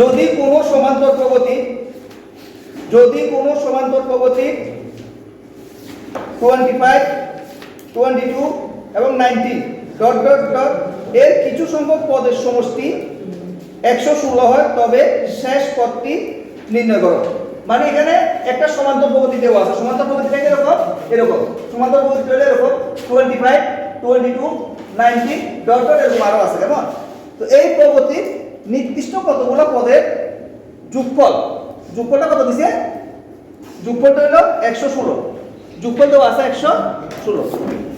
যদি কোনো সমান্তর প্রগতি যদি কোনো সমান্তর প্রগতি টোয়েন্টি ফাইভ টোয়েন্টি টু এবং নাইনটি ডট ডট ডট এর কিছু সংখ্যক পদের সমষ্টি একশো ষোলো হয়, তবে শেষ পদটি নির্ণয় করো। মানে এখানে একটা সমান্তর প্রগতি দেওয়া আছে। সমান্তর প্রগতিটা এরকম। এরকম সমান্তর প্রগতি হলে এরকম। Twenty five twenty two nineteen dot dot এরকম আরও আছে, কেমন? তো এই প্রগতি নির্দিষ্ট কতগুলো পদের যোগফল? যোগফলটা কত দিছে? যোগফলটা হলো একশো ষোলো। যোগফল দেওয়া আছে একশো ষোলো।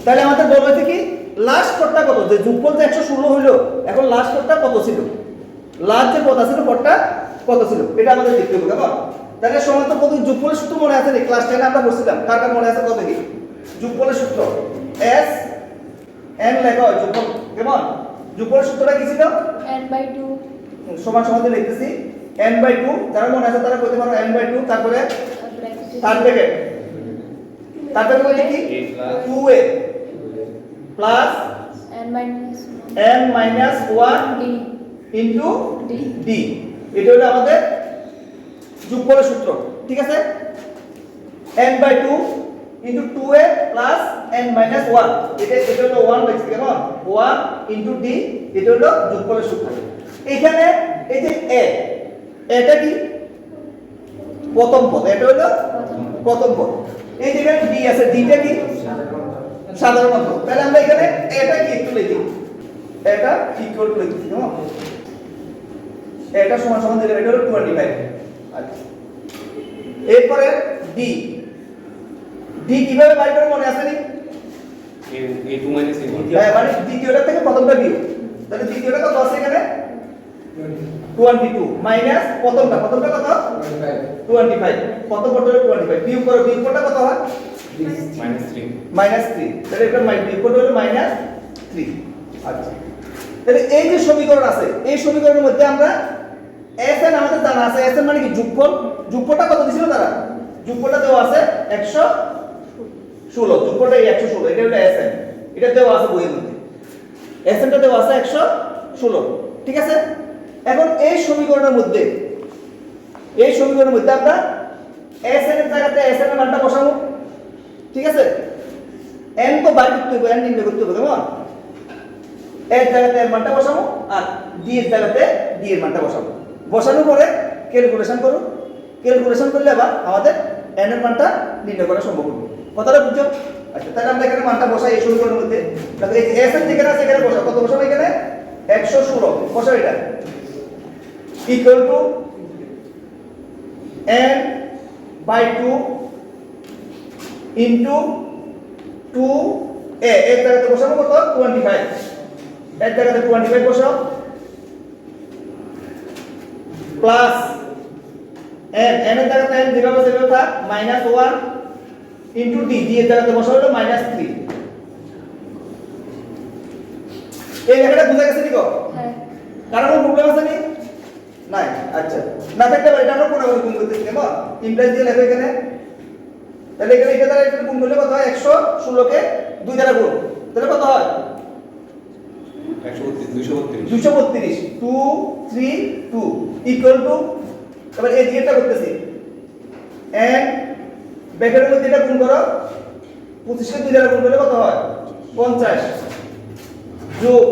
তাহলে আমাদের বলবে কি? লাস্ট পদটা কত? যে যোগফল যে একশো ষোলো হইল, এখন লাস্ট পদটা কত ছিল? লাস্ট যে পদ ছিল পদটা কত ছিল? এটা আমাদের দেখতে হবে, কেমন? তাহলে সমান্তর পদ যোগফলের সূত্র মনে আছে ক্লাস টেনে আমরা বলছিলাম কার কার মনে আছে কত কি যুগফলের সূত্র। এস এন লেখা হয় যোগফল, কেমন? যোগফলের সূত্রটা কি ছিল? N by 2 সমান সমান দিয়ে লিখতেছি n বাই টু যারা মনে আছে তারা বলতে পারো n বাই টু তারপরে তার ব্র্যাকেট তারপরে বলি কি? plus 2a plus n minus 1 1 d. Into d. d এটা হলো আমাদের যোগফলের সূত্র ঠিক আছে? n by two into 2a plus n minus 1 এটা এটা হলো 1 লিখছি কেমন? 1 ইনটু d এটা হলো যোগফলের সূত্র। এখানে এই যে a এটা কি? প্রথম পদ এটা হলো প্রথম পদ। এই যে এখানে d আছে d টা কি? সাধারণত তাহলে আমরা এখানে এটা কি একটু লিখি? এটা ইকুয়াল টু লিখি? কেমন? এটা সমান সমান দিলে এটা হলো 25 আচ্ছা। এরপরে ডি ডি কীভাবে বাই করে মনে আছে নি? Two minus A হ্যাঁ মানে দ্বিতীয়টা থেকে প্রথমটা বিয়োগ তাহলে দ্বিতীয়টা কত আছে এখানে? 22 মাইনাস প্রথমটা প্রথমটা কত? 25 প্রথম পদটা হলো 25 বিয়োগ করো বিয়োগ করটা কত হয়? Minus three. মাইনাস 3 তাহলে এটা মাই বিয়োগ করটা মাইনাস 3 আচ্ছা। তাহলে এই যে সমীকরণ আছে এই সমীকরণের মধ্যে আমরা এস এন আমাদের জানা আছে। এস এন মানে কি? যোগফল। যোগফলটা কত দিছিল তারা? যোগফলটা দেওয়া আছে 100 ষোলো। যোগফলটা এই একশো ষোলো। এটা হলো এস এন এটা দেওয়া আছে বইয়ের মধ্যে। এস এনটা দেওয়া আছে একশো ষোলো। ঠিক আছে? এখন এই সমীকরণের মধ্যে, এই সমীকরণের মধ্যে আমরা এস এর জায়গাতে এস এর মানটা বসাবো। ঠিক আছে? এন তো বাই করতে হবে এন নির্ণয় করতে হবে, কেমন? এর জায়গাতে এর মানটা বসাবো আর ডি এর জায়গাতে ডি এর মানটা বসাবো। বসানোর পরে ক্যালকুলেশন করো। ক্যালকুলেশন করলে আবার আমাদের এন এর মানটা নির্ণয় করা সম্ভব হবে। কথাটা বুঝছ? আচ্ছা তাহলে আমরা এখানে মানটা বসাই এই সমীকরণের মধ্যে। তাহলে এস এর যেখানে আছে, এখানে বসাও। কত বসাবো এখানে? একশো ষোলো। বসাও এটা। Two N by two into two A এর জায়গাতে বসাবো কত? টোয়েন্টি ফাইভ এর জায়গাতে টোয়েন্টি ফাইভ বসাও। প্লাস এন এন এর জায়গাতে এন যেভাবে সেভাবে থাক। Minus one into D D এর জায়গাতে বসাও হলো মাইনাস থ্রি এই লেখাটা বুঝা গেছে নিকো হ্যাঁ। কারণ প্রবলেম আছে নি নাই আচ্ছা। না থাকতে পারে এটা আমরা কোনাগুলি গুণ করতেছি কেমন ইমপ্লাইজ দিয়ে লেখো এখানে। তাহলে এখানে এটা দ্বারা এটা গুণ করলে কত হয়? একশো ষোলোকে দুই দ্বারা গুণ। তাহলে কত হয়? দুশো বত্রিশ two three two. Equal to এবার এই দিকেরটা করতেছি। এন ব্যাকেটের মধ্যে এটা গুণ করো। পঁচিশকে দুই দ্বারা গুণ করলে কত হয়? পঞ্চাশ। যোগ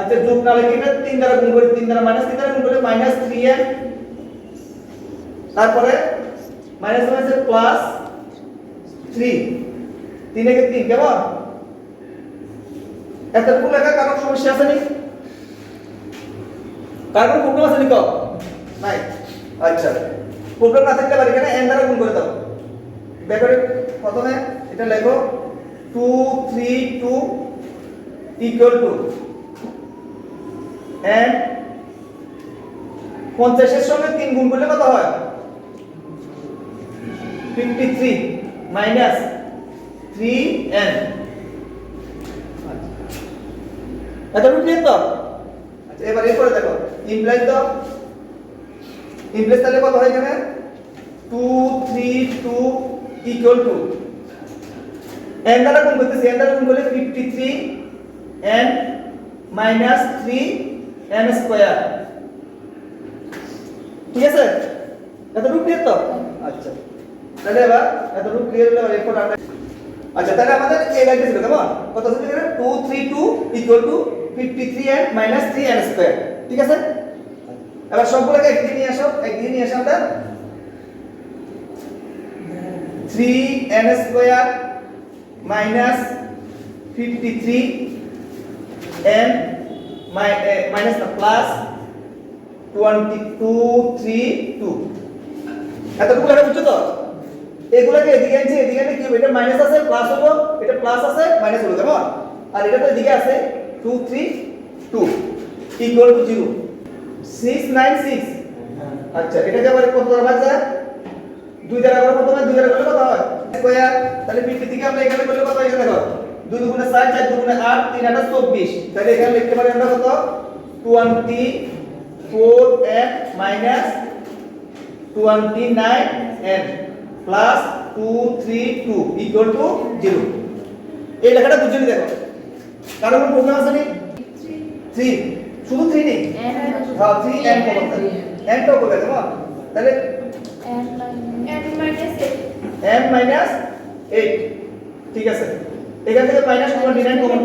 আচ্ছা যোগ না লিখে তিন দ্বারা গুণ করি, তিন দ্বারা মাইনাস তিন দ্বারা গুণ করলে মাইনাস থ্রি এন তারপরে মাইনাস মাইনাস প্লাস থ্রি তিন একে তিন, কেমন? এতটুকু লেখা কারও সমস্যা আছে নি। কার কোনো প্রবলেম আছে নি কও? নাই। আচ্ছা প্রবলেম না থাকলে পারি এখানে এন দ্বারা গুণ করে দাও। ব্যাপারে প্রথমে এটা লেখো। Two three two equal to N পঞ্চাশের সঙ্গে তিন গুণ করলে কত হয়? Fifty three minus three N এতটুকু ক্লিয়ার তো? আচ্ছা এবার এরপরে দেখো। ইমপ্লাইজ দাও ইমপ্লাইজ তাহলে কত হয় এখানে? Two three two equal to N দ্বারা গুণ করতেছি এন দ্বারা গুণ করলে fifty three N minus three N square ঠিক আছে? এতটুকু ক্লিয়ার তো? আচ্ছা। তাহলে এবার এতটুকু ক্লিয়ার হলে এরপর আচ্ছা তাহলে আমাদের এই লাইনটা ছিল, কেমন? কত ছিল 2 3 2 equal to 53 and minus 3 N square ঠিক আছে? এবার সবগুলোকে একদিকে নিয়ে আসো, একদিকে নিয়ে আসো আমরা 3 N square minus 53 N minus না প্লাস 22 3 2 এতটুকু লেখা বুঝছ তো? এগুলোকে এদিকে আনছি, এদিকে আনলে কি এটা মাইনাস আছে প্লাস হলো, এটা প্লাস আছে মাইনাস হলো, কেমন? আর এটা তো এদিকে আছে 2 3 2 ইকুয়াল টু 0 6 9 6 আচ্ছা এটাকে আবার কত দ্বারা ভাগ যায়? দুই দ্বারা আবার কত দুই দ্বারা করলে কত হয়? স্কয়ার। তাহলে 50 থেকে আমরা এখানে করলে কত হয়? এখানে দেখো। 2 দুগুণে 4 4 দুগুণে 8 3 8 24 তাহলে এখানে লিখতে পারি আমরা কত? 24 n minus 29 n plus 232 equal to 0 এই লেখাটা বুঝে দেখো কারণ কোনো প্রবলেম আছে নি? 3 শুধু 3 নেই? হ্যাঁ 3 n কমন থাকে। N টাও করবে কেমন তাহলে n মাইনাস 8 ঠিক আছে। এখান থেকে minus 29 common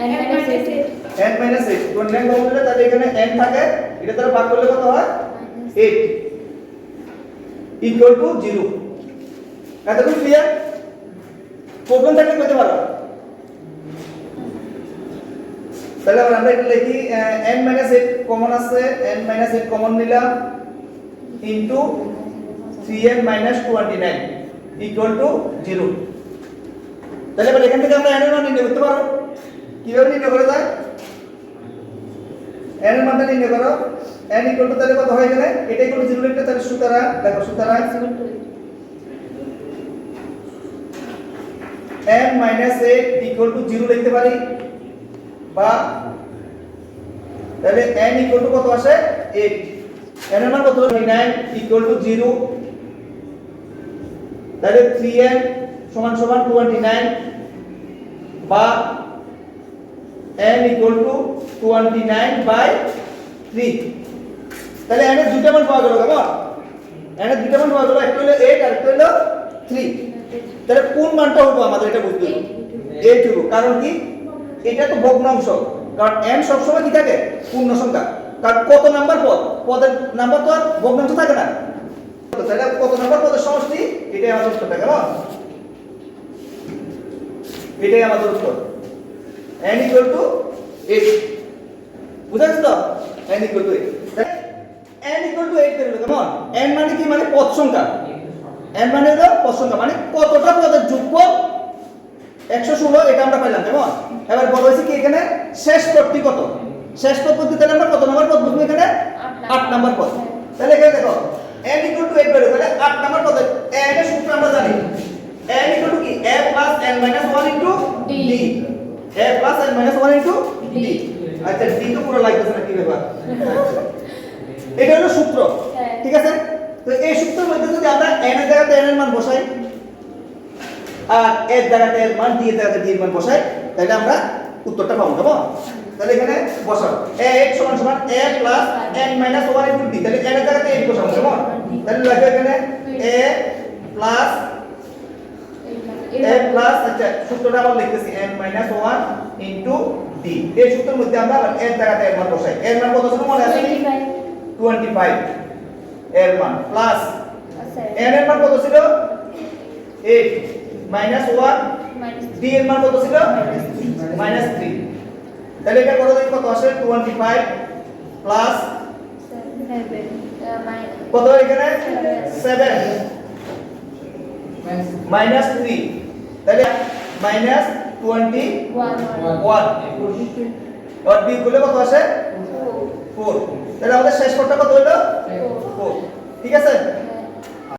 and minus eight. n minus 8 29 common নিলে তাহলে এখানে n থাকে। এটা দ্বারা ভাগ করলে কত হয়? 8 ইকুয়াল টু 0 এতটুকু ক্লিয়ার প্রবলেম থাকলে কইতে পারো। তাহলে আবার আমরা এটা লিখি n মাইনাস 8 কমন আছে। N মাইনাস 8 কমন নিলাম। Into 3n minus 29 equal to 0 তাহলে এবার এখান থেকে আমরা মান নির্ণয় করতে পারো কীভাবে নির্ণয় করা যায়? n এর মানটা নির্ণয় করো। n ইকুয়াল টু তাহলে কত হয় এখানে এটা ইকুয়াল টু 0 লিখলে তাহলে সুতরাং, দেখো সুতরাং n minus A equal to 0 লিখতে পারি। বা তাহলে এন ইকুয়াল টু কত আসে? 8 এন এর মান কত 9 ইকুয়াল টু 0 তাহলে 3n সমান সমান 29 বা n equal to 29 by three তাহলে n এর দুটো মান পাওয়া গেল কেমন n এর দুটো মান পাওয়া গেল একটা হলো 8 আর একটা হলো 3 তাহলে কোন মানটা হলো আমাদের এটা বুঝতে হবে। এইট হলো কারণ কি? এটা তো ভগ্নাংশ কারণ n সবসময় কি থাকে? পূর্ণ সংখ্যা। কারণ কত নাম্বার পদ? পদের নাম্বার তো আর ভগ্নাংশ থাকে না। তাহলে কত নাম্বার পদের সমষ্টি? এটাই আমাদের উত্তরটা কেমন এটাই আমাদের উত্তর। n ইকুয়াল টু 8 বুঝা গেছে তো? n equal to 8 n equal to 8 বেরোলো কেমন n মানে কি? মানে পদ সংখ্যা। n মানে হলো পদ সংখ্যা। মানে কতটা পদের যোগফল 116 এটা আমরা পাইলাম কেমন এবার বলা হয়েছে কি এখানে? শেষ পদটি কত? শেষ পদ বলতে তাহলে আমরা কত নম্বর পদ বুঝব এখানে? আট 8 নম্বর পদ। তাহলে এখানে দেখো, n ইকুয়াল টু 8 বেরোলো তাহলে 8 নম্বর পদ n এর সূত্র আমরা জানি। n ইকুয়াল টু কি? a plus n minus 1 into D. a plus n minus 1 into d. আচ্ছা d তো পুরো লাগতেছে না কি ব্যাপার। এটা হলো সূত্র হ্যাঁ। ঠিক আছে তো এই সূত্রের মধ্যে যদি আমরা n এর জায়গাতে n এর মান বসাই আর এর জায়গাতে এর মান d এর জায়গাতে d এর মান বসাই তাহলে আমরা উত্তরটা পাবো কেমন তাহলে এখানে বসাও a x সমান সমান a plus n minus 1 into d তাহলে n এর জায়গাতে 8 বসাবো কেমন তাহলে লাগবে এখানে a প্লাস a প্লাস আচ্ছা সূত্রটা আবার লিখতেছি n মাইনাস 1 ইনটু d এই সূত্রের মধ্যে আমরা আবার এর জায়গাতে এর মান বসাই। মান কত ছিল মনে আছে? নি? 25 এর মান প্লাস n এর মান কত ছিল? 8 মাইনাস 1 d এর মান কত ছিল? মাইনাস 3 তাহলে এটা কত দেখি কত আসে? 25 প্লাস কত এখানে? 7 মাইনাস 3 তাহলে মাইনাস 21 আর বি করলে কত আসে? ফোর তাহলে আমাদের শেষ পদটা কত হলো? ফোর ঠিক আছে?